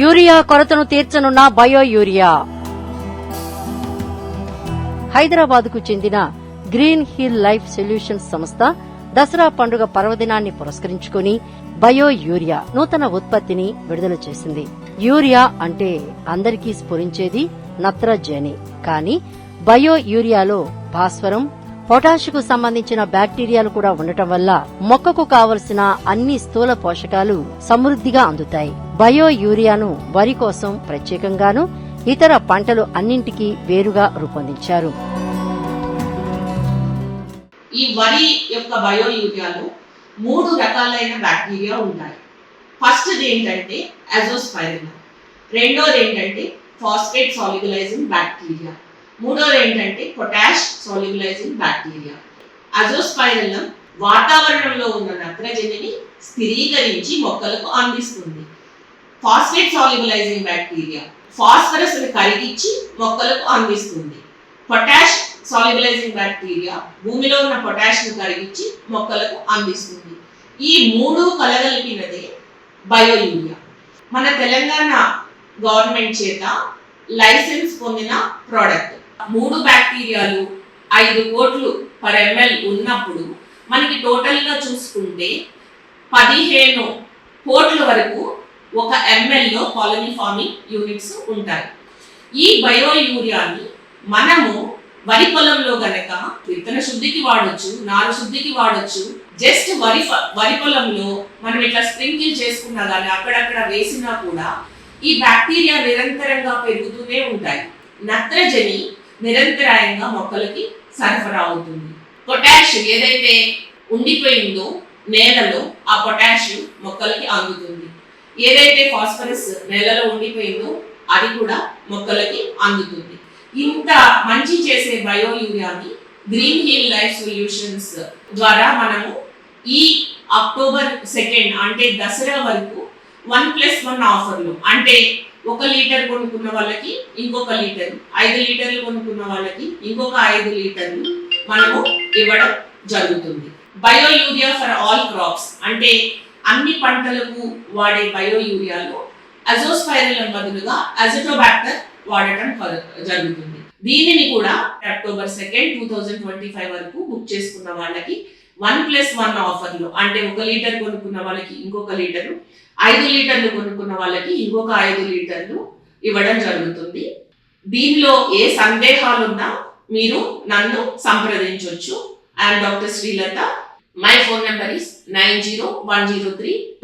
Urea కొరతను తీర్చనున్న bio urea. హైదరాబాద్కు చెందిన గ్రీన్ హిల్ లైఫ్ సొల్యూషన్స్ సంస్థ దసరా పండుగ పర్వదినాన్ని పురస్కరించుకుని బయో యూరియా నూతన ఉత్పత్తిని విడుదల చేసింది. యూరియా అంటే అందరికీ స్ఫురించేది నత్రజని. కానీ బయో యూరియాలో భాస్వరం పొటాషుకు సంబంధించిన బ్యాక్టీరియాలు కూడా ఉండటం వల్ల మొక్కకు కావలసిన అన్ని స్థూల పోషకాలు సమృద్ధిగా అందుతాయి. బయో యూరియాను వరి కోసం ప్రత్యేకంగాను ఇతర పంటలు అన్నింటికీ వేరుగా రూపొందించారు. ఈ వరి యొక్క బయో యూరియాలో మూడు రకాలైన బ్యాక్టీరియా ఉంటాయి. ఫస్ట్ ఏంటంటే అజోస్పైరినా రెండోది ఏంటంటే ఫాస్ఫేట్ సాల్యులైజింగ్ బ్యాక్టీరియా మూడోది ఏంటంటే పొటాష్ సాల్యులైజింగ్ బ్యాక్టీరియా అజోస్పైరలం వాతావరణంలో ఉన్న నత్రజనిని స్థిరీకరించి మొక్కలకు అందిస్తుంది. ఫాస్ఫేట్ సాల్యుబలైజింగ్ బ్యాక్టీరియా ఫాస్ఫరస్ని కరిగించి మొక్కలకు అందిస్తుంది. పొటాష్ సాల్యుబలైజింగ్ బ్యాక్టీరియా భూమిలో ఉన్న పొటాష్ను కరిగించి మొక్కలకు అందిస్తుంది. ఈ మూడు కలగలిపినదే బయో యూరియా మన తెలంగాణ గవర్నమెంట్ చేత లైసెన్స్ పొందిన ప్రోడక్ట్ మూడు బ్యాక్టీరియాలు ఐదు కోట్లు పర్ ఎంఎల్ ఉన్నప్పుడు మనకి టోటల్గా చూసుకుంటే పదిహేను కోట్ల వరకు ఒక ఎంఎల్లో కాలనీ ఫార్మింగ్ యూనిట్స్ ఉంటాయి. ఈ బయో యూరియాని మనము వరి పొలంలో గనక విత్తన శుద్ధికి వాడచ్చు నారు శుద్ధికి వాడచ్చు జస్ట్ వరి వరి పొలంలో మనం ఇట్లా స్ప్రింకిల్ చేసుకున్నా కానీ అక్కడక్కడ వేసినా కూడా ఈ బ్యాక్టీరియా నిరంతరంగా పెరుగుతూనే ఉంటాయి. నత్రజని నిరంతరాయంగా మొక్కలకి సరఫరా అవుతుంది. పొటాష్ ఏదైతే ఉండిపోయిందో నేలలో ఆ పొటాషియం మొక్కలకి అందుతుంది. ఏదైతే ఫాస్ఫరస్ నేలలో ఉండిపోయిందో అది కూడా మొక్కలకి అందుతుంది. ఇంత మంచి చేసే బయో యూరియాని గ్రీన్ హిల్ లైఫ్ సొల్యూషన్స్ ద్వారా మనము ఈ అక్టోబర్ సెకండ్ అంటే దసరా వరకు వన్ ప్లస్ వన్ ఆఫర్లు అంటే ఒక లీటర్ కొనుక్కున్న వాళ్ళకి ఇంకొక లీటర్ ఐదు లీటర్లు కొనుక్కున్న వాళ్ళకి ఇంకొక ఐదు లీటర్లు మనము ఇవ్వడం జరుగుతుంది. Bio urea for all crops అంటే అన్ని పంటలకు వాడే బయో యూరియాలో అజోస్పైరలం బదులుగా అజటోబాక్టర్ వాడటం జరుగుతుంది. దీనిని కూడా October second two thousand twenty five వరకు బుక్ చేసుకున్న వాళ్ళకి వన్ ప్లస్ వన్ ఆఫర్లు అంటే ఒక లీటర్ కొనుక్కున్న వాళ్ళకి ఇంకొక లీటరు ఐదు లీటర్లు కొనుక్కున్న వాళ్ళకి ఇంకొక ఐదు లీటర్లు ఇవ్వడం జరుగుతుంది. దీనిలో ఏ సందేహాలున్నా మీరు నన్ను సంప్రదించవచ్చు I'm doctor Srilatha My phone number is 90103